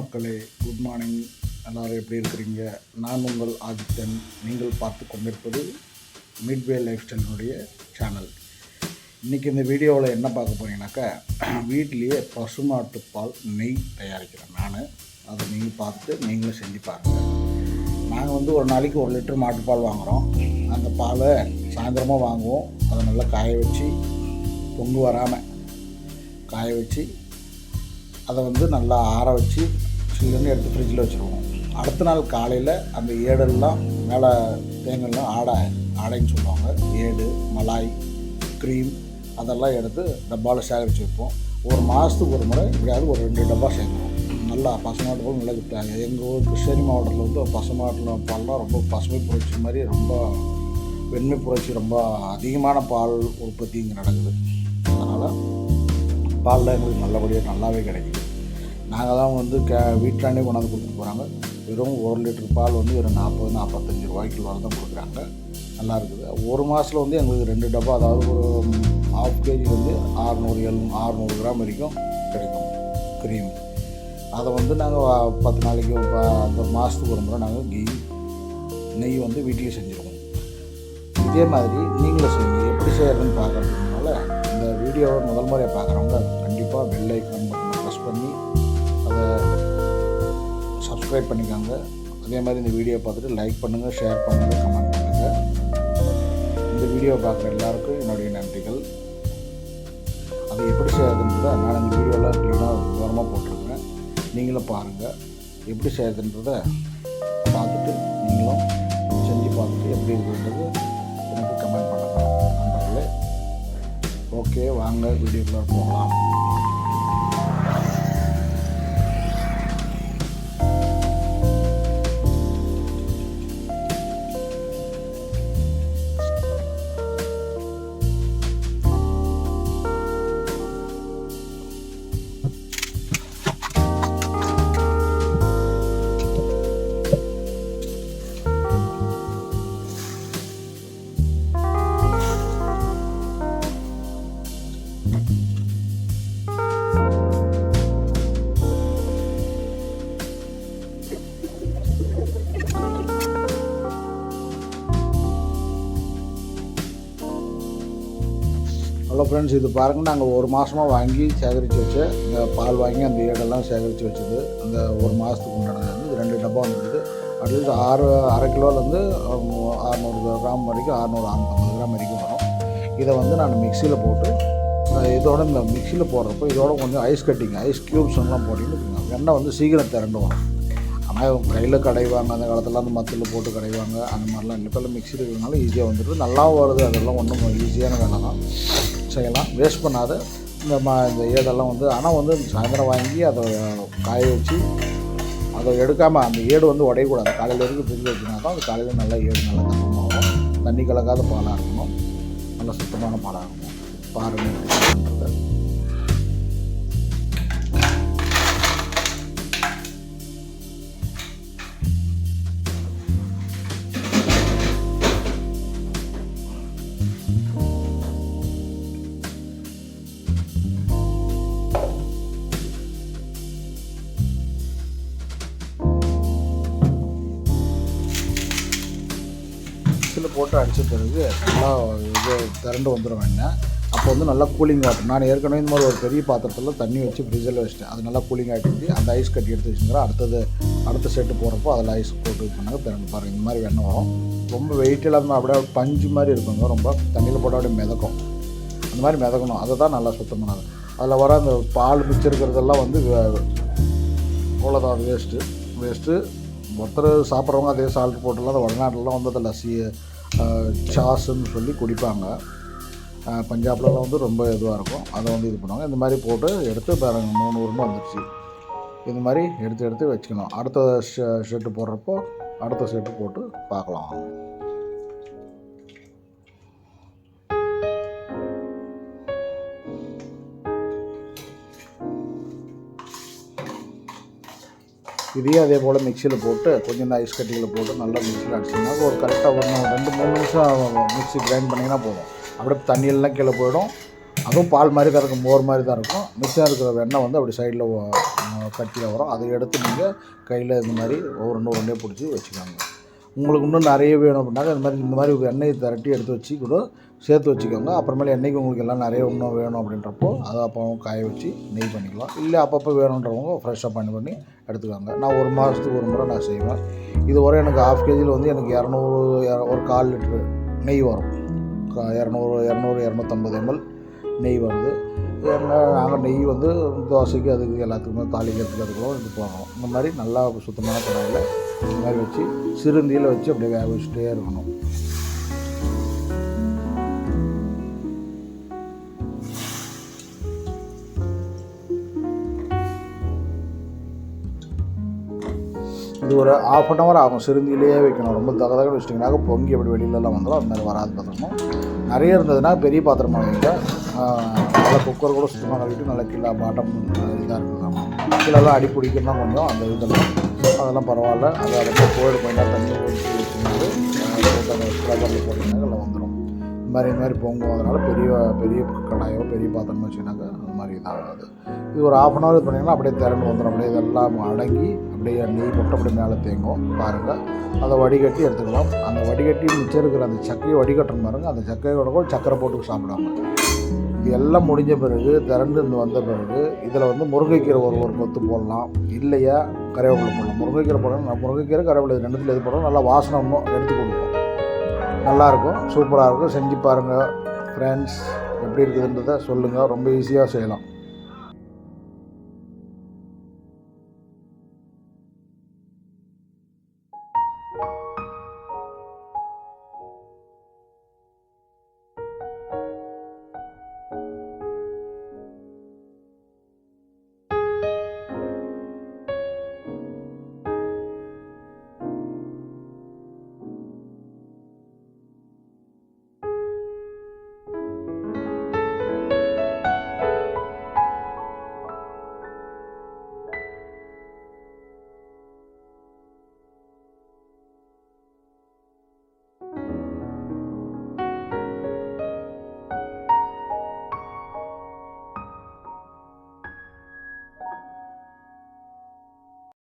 மக்களே good morning எல்லாரும் எப்படி இருக்கிறீங்க? நான் உங்கள் ஆதித்தன். நீங்கள் பார்த்து கொண்டிருப்பது மிட்வே லைஃப் ஸ்டைலினுடைய சேனல் இன்றைக்கி இந்த வீடியோவில் என்ன பார்க்க போறீங்கன்னாக்கா வீட்லேயே பசுமாட்டு பால் நெய் தயாரிக்கிறேன் நான். அதை நீங்கள் பார்த்து நீங்களும் செஞ்சு பாருங்கள் நாங்கள் வந்து ஒரு நாளைக்கு ஒரு லிட்டர் மாட்டுப்பால் வாங்குகிறோம் அந்த பாலை சாயந்தரமாக வாங்குவோம். அதை நல்லா காய வச்சு பொங்கு வராமல் காய வச்சு அதை வந்து நல்லா ஆற வச்சு சில்லுன்னு எடுத்து ஃப்ரிட்ஜில் வச்சுருவோம். அடுத்த நாள் காலையில் அந்த ஏடெல்லாம் மேலே தேங்கெல்லாம் ஆடை ஆடைன்னு சொல்லுவாங்க. ஏடு மலாய் க்ரீம் அதெல்லாம் எடுத்து டப்பாவில் சேகரித்து வைப்போம். ஒரு மாதத்துக்கு ஒரு முறை எப்படியாவது ஒரு ரெண்டு டப்பா சேர்க்குவோம் நல்லா பசுமாட்டு பால் நல்லா கிட்டாங்க எங்கள் ஊர் கிருஷ்ணகிரி மாவட்டத்தில் வந்து பசுமாட்டில் பால்லாம் ரொம்ப பசுமை புரட்சி மாதிரி ரொம்ப வெண்மை புரட்சி ரொம்ப அதிகமான பால் உற்பத்தி இங்கே நடக்குது. அதனால் பாலில் எங்களுக்கு நல்லபடியாக நல்லாவே கிடைக்குது. நாங்கள் தான் வந்து கே வீட்டாண்டே கொண்டாந்து கொடுத்துட்டு போகிறாங்க வெறும் ஒரு லிட்டர் பால் வந்து ஒரு நாற்பது நாற்பத்தஞ்சு ரூபாய்க்கு வரை தான் கொடுக்குறாங்க. நல்லா இருக்குது. ஒரு மாதத்தில் வந்து எங்களுக்கு ரெண்டு டப்பா அதாவது ஒரு ஹாஃப் கேஜி வந்து ஆறுநூறு எழு ஆறுநூறு கிராம் வரைக்கும் கிடைக்கும் க்ரீம் அதை வந்து நாங்கள் பத்து நாளைக்கு அந்த மாதத்துக்கு ஒரு முறை நாங்கள் கீ நெய் வந்து வீட்டிலே செஞ்சுருவோம். இதே மாதிரி நீங்களும் செய்யுங்க. எப்படி செய்யறதுன்னு பார்க்கறதுனால இந்த வீடியோவை முதல் முறையை பார்க்குறவங்க கண்டிப்பாக வெள்ளை கண் சப்ஸ்கிரைப் பண்ணிக்கோங்க. அதே மாதிரி இந்த வீடியோ பார்த்துட்டு லைக் பண்ணுங்கள் ஷேர் பண்ணுங்கள் கமெண்ட் பண்ணுங்கள் இந்த வீடியோ பார்க்குற எல்லாருக்கும் என்னுடைய நன்றிகள். அதை எப்படி செய்யறதுன்றதை நான் இந்த வீடியோவில் க்ளீனாக விவரமாக போட்டிருக்கேன் நீங்களும் பாருங்கள் எப்படி செய்யறதுன்றதை பார்த்துட்டு நீங்களும் செஞ்சு பார்த்துட்டு எப்படி இருக்குன்றது எனக்கு கமெண்ட் பண்ணுங்க நண்பர்களே. ஓகே வாங்க வீடியோக்குள்ளே போகலாம். ஹலோ ஃப்ரெண்ட்ஸ் இது பாருங்கள் நாங்கள் ஒரு மாதமாக வாங்கி சேகரித்து வச்சு இந்த பால் வாங்கி அந்த ஏடெல்லாம் சேகரித்து வச்சது. அந்த ஒரு மாதத்துக்கு உண்டானது வந்து ரெண்டு டப்பா வந்துருக்குது அட்லீஸ்ட் ஆறு அரை கிலோலேருந்து அறநூறு கிராம் வரைக்கும் அறநூறு ஐம்பது கிராம் வரைக்கும் வரும். இதை வந்து நான் மிக்சியில் போட்டு இதோட இந்த மிக்சியில் போடுறப்போ இதோட கொஞ்சம் ஐஸ் கட்டிங் ஐஸ் க்யூப்ஸ்லாம் போட்டிங்கன்னு வெண்ணெய் வந்து சீக்கிரம் திரண்டு வரும். ஆனால் கையில் கடைவாங்க. அந்த காலத்தில் அந்த மத்தில் போட்டு கடைவாங்க. அந்த மாதிரிலாம் இல்லை. இப்போ மிக்சியில் இருக்கிறதுனால ஈஸியாக வந்துடுது நல்லாவும் வருது. அதெல்லாம் ஒன்றும் ஈஸியான வேலை தான். செய்யலாம். வேஸ்ட் பண்ணாத. இந்த மா இந்த ஏடெல்லாம் வந்து ஆனால் வந்து சாயந்தரம் வாங்கி அதை காய வச்சு அதை எடுக்காமல் அந்த ஏடு வந்து உடையக்கூடாது. காலையில் வரைக்கும் பிரிஞ்சு வச்சுனா தான் அது காலையில் நல்லா ஏடு நல்லா தரமாகும் தண்ணி கலக்காத பாலாக இருக்கணும். நல்ல சுத்தமான பாலாக இருக்கணும். பாருங்கள் போட்டு அடித்த பிறகு நல்லா இது திரண்டு வந்துடும் என்ன அப்போ வந்து நல்லா கூலிங் வாட்டர் நான் ஏற்கனவே இந்த மாதிரி ஒரு பெரிய பாத்திரத்தில் தண்ணி வச்சு ஃப்ரிட்ஜில் வச்சிட்டேன். அது நல்லா கூலிங் ஆகிட்டு அந்த ஐஸ் கட்டி எடுத்து வச்சுக்கிறேன் அடுத்தது அடுத்த செட்டு போகிறப்போ அதில் ஐஸ் போட்டு இது பண்ணாங்க. திரண்டு பாருங்கள் இந்த மாதிரி வெண்ணெய் வரும். ரொம்ப வெயிட் இல்லாமல் அப்படியே பஞ்சு மாதிரி இருக்குங்க ரொம்ப தண்ணியில் போட்டால் அப்படியே மிதக்கும். அந்த மாதிரி மிதக்கணும். அதை தான் நல்லா சுத்தம் பண்ணாது அதில் வர அந்த பால் மிச்சம் இருக்கிறதெல்லாம் வந்து அவ்வளோதான் வேஸ்ட்டு வேஸ்ட்டு ஒருத்தர் சாப்பிட்றவங்க அதே சால்ட் போட்டுலாம் அந்த வடநாட்டிலலாம் வந்து அந்த லஸ்ஸி சாஸ்ன்னு சொல்லி குடிப்பாங்க. பஞ்சாப்லலாம் வந்து ரொம்ப இதுவாக இருக்கும். அதை வந்து இது பண்ணுவாங்க. இந்த மாதிரி போட்டு எடுத்து பாருங்க மூணு உருண்டை வந்துடுச்சு இந்த மாதிரி எடுத்து எடுத்து வச்சுக்கணும். அடுத்த ஷெ ஷெட்டு போடுறப்போ அடுத்த ஷர்ட்டு போட்டு பார்க்கலாம். இதையும் அதே போல் மிக்சியில் போட்டு கொஞ்சம் இந்த ஐஸ் கட்டியில் போட்டு நல்லா மிக்சியில் அடிச்சிங்கன்னா ஒரு கரெக்டாக ஒன்று ரெண்டு மூணு நிமிஷம் மிக்ஸி கிரைண்ட் பண்ணிங்கன்னா போதும். அப்படியே தண்ணியெல்லாம் கீழே போயிடும். அதுவும் பால் மாதிரி தான் இருக்கும் மோர் மாதிரி தான் இருக்கும். மிச்சம் இருக்கிற வெண்ணெய் வந்து அப்படி சைடில் கட்டியில் வரும். அதை எடுத்து நீங்கள் கையில் இந்த மாதிரி ஒரு ரெண்டு ரெண்டே பிடிச்சி வச்சுக்கோங்க. உங்களுக்கு இன்னும் நிறைய வேணும் அப்படின்னாக்க இந்த மாதிரி இந்த மாதிரி எண்ணெயை திரட்டி எடுத்து வச்சு கூட சேர்த்து வச்சுக்கோங்க. அப்புறமேல என்றைக்கு உங்களுக்கு எல்லாம் நிறைய இன்னும் வேணும் அப்படின்றப்போ அதை அப்போ காய வச்சு நெய் பண்ணிக்கலாம். இல்லை அப்பப்போ வேணுன்றவங்க ஃப்ரெஷ்ஷாக பண்ணி பண்ணி எடுத்துக்காங்க நான் ஒரு மாதத்துக்கு ஒரு முறை நான் செய்வேன். இது வரை எனக்கு ஹாஃப் கேஜியில் வந்து எனக்கு இரநூறு ஒரு கால் லிட்ரு நெய் வரும். இரநூறு இரநூறு இரநூத்தம்பது எம்எல் நெய் வருது. எண்ணெய் நாங்கள் நெய் வந்து தோசைக்கு அதுக்கு எல்லாத்துக்குமே தாளிக்கிறதுக்கு அதுக்கெல்லாம் இது போகணும் இந்த மாதிரி நல்லா சுத்தமான கடாயில் இந்த மாதிரி வச்சு சிறுந்தியில் வச்சு அப்படியே வேக வச்சுட்டே இருக்கணும். இது ஒரு ஆஃப் அன் ஹவர் ஆகும். சிறுந்திலேயே வைக்கணும். ரொம்ப தகதக வச்சிட்டிங்கனாக்க பொங்கி அப்படி வெளியிலலாம் வந்துடும் அது மாதிரி வராது பார்த்துக்கணும் நிறைய இருந்ததுன்னா பெரிய பாத்திரமாக வைங்க. நல்லா குக்கர் கூட சுத்தமாக கழுவிட்டு நல்லா கிலோ பாட்டம் இதாக இருக்கலாம் கீழெல்லாம் அடி பிடிக்கணும் கொஞ்சம் அந்த இதெல்லாம். அதெல்லாம் பரவாயில்ல. அது அதை போயிடு கொஞ்சம் தண்ணி ஊற்றி வச்சுருந்து போட்டு எல்லாம் வந்துடும் மாதிரி இந்த மாதிரி பொங்கும். அதனால் பெரிய பெரிய கடாயோ பெரிய பாத்திரமோ வச்சுனாக்கா அந்த மாதிரி இதாகாது. இது ஒரு ஆஃப் அன் ஹவர் பண்ணிங்கன்னா அப்படியே திறந்து வந்துடும் அப்படியே இதெல்லாம் அடங்கி அப்படியே நெய் போட்டு அப்படியே மேலே தேங்கும். பாருங்கள் அதை வடிகட்டி எடுத்துக்கலாம். அந்த வடிகட்டி மிச்சம் இருக்கிற அந்த சக்கையை வடிகட்டுற பாருங்க. அந்த சக்கையோட கூட சக்கரை போட்டு சாப்பிடுவாங்க இது எல்லாம் முடிஞ்ச பிறகு திரண்டு இருந்து வந்த பிறகு இதில் வந்து முருங்கைக்கீரை ஒரு ஒரு கொத்து போடலாம். இல்லையா? கருவேப்பிலை போடலாம். முருங்கைக்கீரை போடலாம். முருங்கைக்கீரை கருவேப்பிலை ரெண்டுத்தில் எது போடலாம் நல்லா வாசனை இன்னும் எடுத்து கொடுக்கும் நல்லாயிருக்கும் சூப்பராக இருக்கும். செஞ்சு பாருங்கள் ஃப்ரெண்ட்ஸ் எப்படி இருக்குதுன்றதை சொல்லுங்கள் ரொம்ப ஈஸியாக செய்யலாம்.